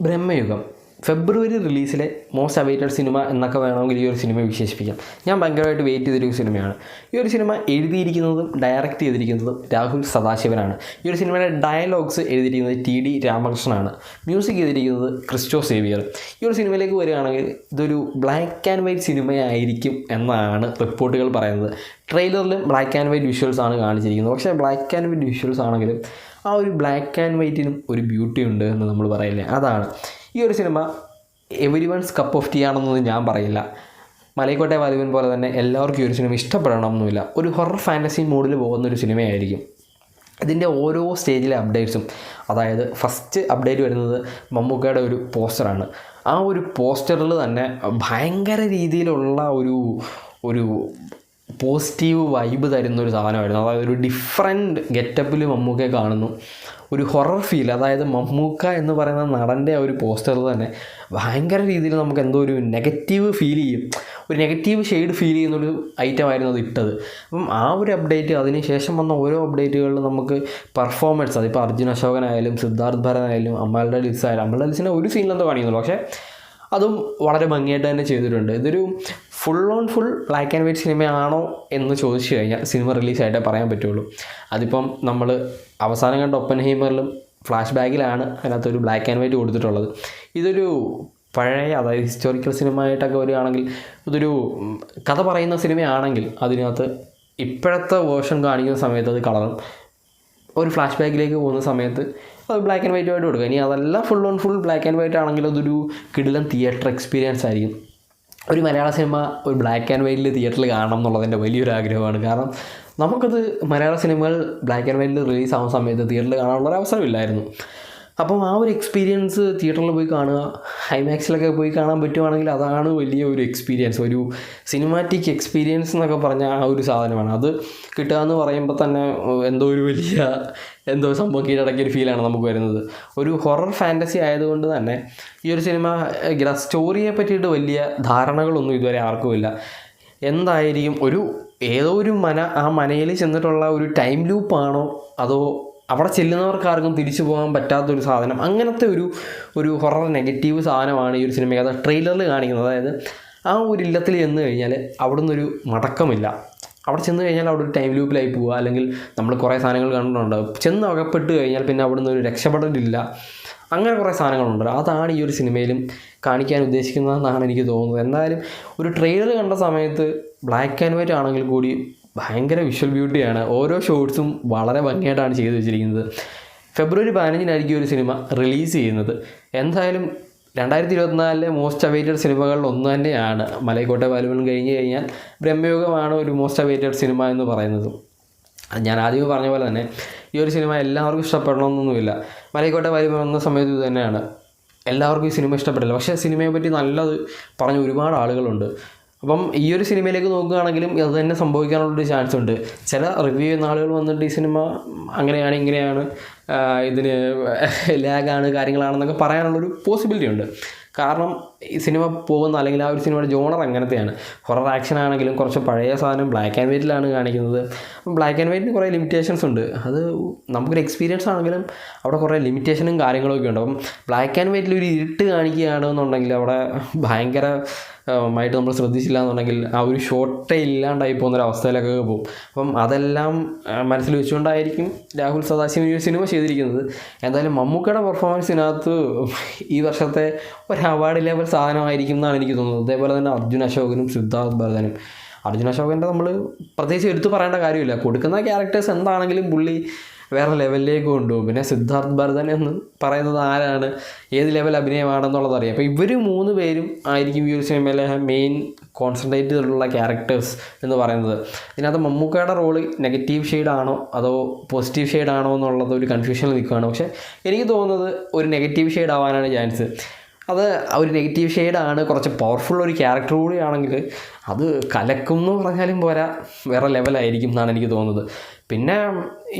ബ്രഹ്മയുഗം. ഫെബ്രുവരി റിലീസിലെ most awaited cinema എന്നൊക്കെ വേണമെങ്കിൽ ഈ ഒരു സിനിമയെ വിശേഷിപ്പിക്കാം. ഞാൻ ഭയങ്കരമായിട്ട് വെയിറ്റ് ചെയ്തൊരു സിനിമയാണ്. ഈ ഒരു സിനിമ എഴുതിയിരിക്കുന്നതും ഡയറക്റ്റ് ചെയ്തിരിക്കുന്നതും രാഹുൽ സദാശിവനാണ്. ഈ ഒരു സിനിമയുടെ ഡയലോഗ്സ് എഴുതിയിരിക്കുന്നത് ടി ഡി രാമകൃഷ്ണനാണ്. മ്യൂസിക് ചെയ്തിരിക്കുന്നത് ക്രിസ്റ്റോ സേവിയർ. ഈ ഒരു സിനിമയിലേക്ക് വരികയാണെങ്കിൽ ഇതൊരു ബ്ലാക്ക് ആൻഡ് വൈറ്റ് സിനിമയായിരിക്കും എന്നാണ് റിപ്പോർട്ടുകൾ പറയുന്നത്. ട്രെയിലറിലും ബ്ലാക്ക് ആൻഡ് വൈറ്റ് വിഷ്വൽസ് ആണ് കാണിച്ചിരിക്കുന്നത്. പക്ഷേ ബ്ലാക്ക് ആൻഡ് വൈറ്റ് വിഷ്വൽസ് ആണെങ്കിലും ആ ഒരു ബ്ലാക്ക് ആൻഡ് വൈറ്റിനും ഒരു ബ്യൂട്ടി ഉണ്ട് എന്ന് നമ്മൾ പറയില്ലേ? അതാണ്. ഈ ഒരു cinema every one's cup of tea ആണെന്നൊന്നും ഞാൻ പറയില്ല. മലൈക്കോട്ടെ വാലുവിൻ പോലെ തന്നെ എല്ലാവർക്കും ഈ ഒരു സിനിമ ഇഷ്ടപ്പെടണമെന്നില്ല ഒരു ഹൊറർ ഫാന്റസി മൂഡിൽ പോകുന്ന ഒരു സിനിമയായിരിക്കും. ഇതിന്റെ ഓരോ സ്റ്റേജിലെ അപ്ഡേറ്റ്സും അതായത് ഫസ്റ്റ് അപ്ഡേറ്റ് വരുന്നത് മമ്മൂക്കയുടെ ഒരു പോസ്റ്ററാണ് ആ ഒരു പോസ്റ്ററിൽ തന്നെ ഭയങ്കര രീതിയിലുള്ള ഒരു ഒരു പോസിറ്റീവ് വൈബ് തരുന്ന ഒരു സാധനമായിരുന്നു. അതായത് ഒരു ഡിഫറെന്റ് ഗെറ്റപ്പിൽ മമ്മൂക്കയെ കാണുന്നു. ഒരു ഹൊറർ ഫീൽ അതായത് മമ്മൂക്ക എന്ന് പറയുന്ന നടന്റെ ആ ഒരു പോസ്റ്ററിൽ തന്നെ ഭയങ്കര രീതിയിൽ നമുക്ക് എന്തോ ഒരു നെഗറ്റീവ് ഫീൽ ചെയ്യും. ഒരു നെഗറ്റീവ് ഷെയ്ഡ് ഫീൽ ചെയ്യുന്നൊരു ഐറ്റം ആയിരുന്നു അത് ഇട്ടത്. അപ്പം ആ ഒരു അപ്ഡേറ്റ് അതിന് ശേഷം വന്ന ഓരോ അപ്ഡേറ്റുകളിലും നമുക്ക് പെർഫോമൻസ് അതിപ്പോൾ അർജുൻ അശോകനായാലും സിദ്ധാർത്ഥ് ഭരനായാലും അമ്മാളുടെ ലിസ് ആയാലും അമ്മാളുടെ ലിസിനെ ഒരു സീനിലെന്തോ കാണിക്കുന്നുള്ളൂ പക്ഷേ അതും വളരെ ഭംഗിയായിട്ട് തന്നെ ചെയ്തിട്ടുണ്ട്. ഇതൊരു full on full black and white സിനിമയാണോ എന്ന് ചോദിച്ചു കഴിഞ്ഞാൽ സിനിമ റിലീസായിട്ടേ പറയാൻ പറ്റുള്ളൂ. അതിപ്പം നമ്മൾ അവസാനം കണ്ട ഒപ്പൻ ഹീമറിലും ഫ്ലാഷ് ബാക്കിലാണ് അതിനകത്തൊരു ബ്ലാക്ക് ആൻഡ് വൈറ്റ് കൊടുത്തിട്ടുള്ളത്. ഇതൊരു പഴയ അതായത് ഹിസ്റ്റോറിക്കൽ സിനിമ ആയിട്ടൊക്കെ വരികയാണെങ്കിൽ ഇതൊരു കഥ പറയുന്ന സിനിമയാണെങ്കിൽ അതിനകത്ത് ഇപ്പോഴത്തെ വേർഷൻ കാണിക്കുന്ന സമയത്ത് അത് കളറും ഒരു ഫ്ലാഷ് ബാക്കിലേക്ക് പോകുന്ന സമയത്ത് അത് ബ്ലാക്ക് ആൻഡ് വൈറ്റ് ആയിട്ട് കൊടുക്കുക. ഇനി അതെല്ലാം full on full black and white ആണെങ്കിൽ അതൊരു കിടിലൻ തിയേറ്റർ എക്സ്പീരിയൻസ് ആയിരിക്കും. ഒരു മലയാള സിനിമ ഒരു ബ്ലാക്ക് ആൻഡ് വൈറ്റിൽ തിയേറ്ററിൽ കാണണം എന്നുള്ളതിന്റെ വലിയൊരു ആഗ്രഹമാണ്. കാരണം നമുക്കത് മലയാള സിനിമകൾ ബ്ലാക്ക് ആൻഡ് വൈറ്റിൽ റിലീസ് ആവുന്ന സമയത്ത് തിയേറ്ററിൽ കാണാനുള്ള ഒരു അവസരമില്ലായിരുന്നു. അപ്പം ആ ഒരു എക്സ്പീരിയൻസ് തിയേറ്ററിൽ പോയി കാണുക ഹൈമാക്സിലൊക്കെ പോയി കാണാൻ പറ്റുവാണെങ്കിൽ അതാണ് വലിയ ഒരു എക്സ്പീരിയൻസ് ഒരു സിനിമാറ്റിക് എക്സ്പീരിയൻസ് എന്നൊക്കെ പറഞ്ഞ ആ ഒരു സാധനമാണ്. അത് കിട്ടുക എന്ന് പറയുമ്പോൾ തന്നെ എന്തോ ഒരു വലിയ എന്തോ സംഭവം കീഴടക്കിയ ഒരു ഫീലാണ് നമുക്ക് വരുന്നത്. ഒരു ഹൊറർ ഫാന്റസി ആയതുകൊണ്ട് തന്നെ ഈ ഒരു സിനിമ സ്റ്റോറിയെ പറ്റിയിട്ട് വലിയ ധാരണകളൊന്നും ഇതുവരെ ആർക്കുമില്ല എന്തായിരിക്കും ഒരു ഏതോ ഒരു മന ആ മനയിൽ ചെന്നിട്ടുള്ള ഒരു ടൈം ലൂപ്പാണോ അതോ അവിടെ ചെല്ലുന്നവർക്ക് ആർക്കും തിരിച്ചു പോകാൻ പറ്റാത്തൊരു സാധനം? അങ്ങനത്തെ ഒരു ഒരു ഹൊറർ നെഗറ്റീവ് സാധനമാണ് ഈ ഒരു സിനിമ അത് ട്രെയിലറിൽ കാണിക്കുന്നത്. അതായത് ആ ഒരു ഇല്ലത്തിൽ ചെന്ന് കഴിഞ്ഞാൽ അവിടെ ഒരു മടക്കമില്ല. അവിടെ ചെന്ന് കഴിഞ്ഞാൽ അവിടെ ഒരു ടൈം ലൂപ്പിലായി പോവുക. അല്ലെങ്കിൽ നമ്മൾ കുറേ സാധനങ്ങൾ കണ്ടിട്ടുണ്ട്? ചെന്ന് അകപ്പെട്ട് കഴിഞ്ഞാൽ പിന്നെ അവിടെ നിന്ന് രക്ഷപ്പെടലില്ല. അങ്ങനെ കുറേ സാധനങ്ങളുണ്ട്. അതാണ് ഈ ഒരു സിനിമയിലും കാണിക്കാൻ ഉദ്ദേശിക്കുന്നതെന്നാണ് എനിക്ക് തോന്നുന്നത്. എന്തായാലും ഒരു ട്രെയിലർ കണ്ട സമയത്ത് ബ്ലാക്ക് ആൻഡ് വൈറ്റ് ആണെങ്കിൽ കൂടി ഭയങ്കര വിഷ്വൽ ബ്യൂട്ടിയാണ് ഓരോ ഷോട്ട്സും വളരെ ഭംഗിയായിട്ടാണ് ചെയ്തു വെച്ചിരിക്കുന്നത്. ഫെബ്രുവരി പതിനഞ്ചിനായിരിക്കും ഒരു സിനിമ റിലീസ് ചെയ്യുന്നത്. എന്തായാലും രണ്ടായിരത്തി ഇരുപത്തിനാലിലെ മോസ്റ്റ് അവൈറ്റഡ് സിനിമകളിൽ ഒന്ന് തന്നെയാണ്. മലൈക്കോട്ടെ വാലുവൻ കഴിഞ്ഞ് കഴിഞ്ഞാൽ ബ്രഹ്മയോഗമാണ് ഒരു മോസ്റ്റ് അവൈറ്റഡ് സിനിമ എന്ന് പറയുന്നത്. ഞാൻ ആദ്യമേ പറഞ്ഞ പോലെ തന്നെ ഈ ഒരു സിനിമ എല്ലാവർക്കും ഇഷ്ടപ്പെടണമെന്നൊന്നുമില്ല. മലൈക്കോട്ടെ വാലുവൻ വന്ന സമയത്ത് ഇത് തന്നെയാണ്. എല്ലാവർക്കും ഈ സിനിമ ഇഷ്ടപ്പെടില്ല. പക്ഷേ സിനിമയെ പറ്റി നല്ലത് പറഞ്ഞ ഒരുപാട് ആളുകളുണ്ട്. അപ്പം ഈ ഒരു സിനിമയിലേക്ക് നോക്കുകയാണെങ്കിലും അത് തന്നെ സംഭവിക്കാനുള്ളൊരു ചാൻസ് ഉണ്ട്. ചില റിവ്യൂ ചെയ്യുന്ന ആളുകൾ വന്നിട്ട് ഈ സിനിമ അങ്ങനെയാണ് ഇങ്ങനെയാണ് ഇതിന് ലാഗാണ് കാര്യങ്ങളാണെന്നൊക്കെ പറയാനുള്ളൊരു പോസിബിലിറ്റി ഉണ്ട്. കാരണം ഈ സിനിമ പോകുന്ന അല്ലെങ്കിൽ ആ ഒരു സിനിമയുടെ ജോണർ അങ്ങനത്തെയാണ്. ഹൊറർ ആക്ഷൻ ആണെങ്കിലും കുറച്ച് പഴയ സാധനം ബ്ലാക്ക് ആൻഡ് വൈറ്റിലാണ് കാണിക്കുന്നത്. ബ്ലാക്ക് ആൻഡ് വൈറ്റിന് കുറേ ലിമിറ്റേഷൻസ് ഉണ്ട്. അത് നമുക്കൊരു എക്സ്പീരിയൻസ് ആണെങ്കിലും അവിടെ കുറേ ലിമിറ്റേഷനും കാര്യങ്ങളൊക്കെ ഉണ്ട്. അപ്പം ബ്ലാക്ക് ആൻഡ് വൈറ്റിൽ ഒരു ഇരുട്ട് കാണിക്കുകയാണെന്നുണ്ടെങ്കിൽ അവിടെ ഭയങ്കര മായിട്ട് നമ്മൾ ശ്രദ്ധിച്ചില്ല എന്നുണ്ടെങ്കിൽ ആ ഒരു ഷോട്ടേ ഇല്ലാണ്ടായി പോകുന്ന ഒരു അവസ്ഥയിലൊക്കെ പോകും. അപ്പം അതെല്ലാം മനസ്സിൽ വെച്ചുകൊണ്ടായിരിക്കും രാഹുൽ സദാശിവൻ ഈ സിനിമ ചെയ്തിരിക്കുന്നത്. എന്തായാലും മമ്മൂക്കയുടെ പെർഫോമൻസിനകത്ത് ഈ വർഷത്തെ ഒരു അവാർഡ് ലെവൽ സാധനമായിരിക്കും എന്നാണ് എനിക്ക് തോന്നുന്നത്. അതേപോലെ തന്നെ അർജുൻ അശോകനും സിദ്ധാർത്ഥ് ഭരതനും. അർജുൻ അശോകന്റെ നമ്മൾ പ്രത്യേകിച്ച് എടുത്തു പറയേണ്ട കാര്യമില്ല. കൊടുക്കുന്ന ക്യാരക്ടേഴ്സ് എന്താണെങ്കിലും പുള്ളി വേറെ ലെവലിലേക്ക് കൊണ്ടുപോകും. പിന്നെ സിദ്ധാർത്ഥ് ഭരതൻ എന്ന് പറയുന്നത് ആരാണ്? ഏത് ലെവൽ അഭിനയമാണെന്നുള്ളത് അറിയാം. അപ്പോൾ ഇവർ മൂന്ന് പേരും ആയിരിക്കും ഈ ഒരു സിനിമയിലെ മെയിൻ കോൺസെൻട്രേറ്റ് ചെയ്തിട്ടുള്ള ക്യാരക്ടേഴ്സ് എന്ന് പറയുന്നത്. ഇതിനകത്ത് മമ്മൂക്കയുടെ റോൾ നെഗറ്റീവ് ഷെയ്ഡാണോ അതോ പോസിറ്റീവ് ഷെയ്ഡാണോ എന്നുള്ളത് ഒരു കൺഫ്യൂഷനിൽ നിൽക്കുകയാണ്. പക്ഷേ എനിക്ക് തോന്നുന്നത് ഒരു നെഗറ്റീവ് ഷെയ്ഡ് ആവാനാണ് ചാൻസ് അത് ഒരു നെഗറ്റീവ് ഷെയ്ഡാണ് കുറച്ച് പവർഫുൾ ഒരു ക്യാരക്ടർ കൂടിയാണെങ്കിൽ അത് കലക്കും എന്ന് പറഞ്ഞാലും പോരാ. വേറെ ലെവലായിരിക്കും എന്നാണ് എനിക്ക് തോന്നുന്നത്. പിന്നെ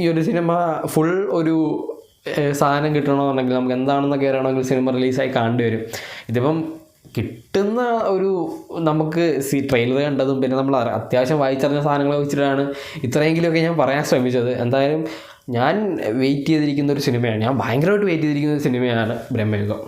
ഈ ഒരു സിനിമ ഫുൾ ഒരു സാധനം കിട്ടണമെന്നുണ്ടെങ്കിൽ നമുക്ക് എന്താണെന്നൊക്കെ അറിയണമെങ്കിൽ സിനിമ റിലീസായി കാണേണ്ടി വരും. ഇതിപ്പം കിട്ടുന്ന ഒരു നമുക്ക് സി ട്രെയിലർ കണ്ടതും പിന്നെ നമ്മൾ അത്യാവശ്യം വായിച്ചറിഞ്ഞ സാധനങ്ങളെ വെച്ചിട്ടാണ് ഇത്രയെങ്കിലുമൊക്കെ ഞാൻ പറയാൻ ശ്രമിച്ചത്. എന്തായാലും ഞാൻ വെയിറ്റ് ചെയ്തിരിക്കുന്ന ഒരു സിനിമയാണ്. ഞാൻ ഭയങ്കരമായിട്ട് വെയിറ്റ് ചെയ്തിരിക്കുന്ന ഒരു സിനിമയാണ് ബ്രഹ്മയുഗം.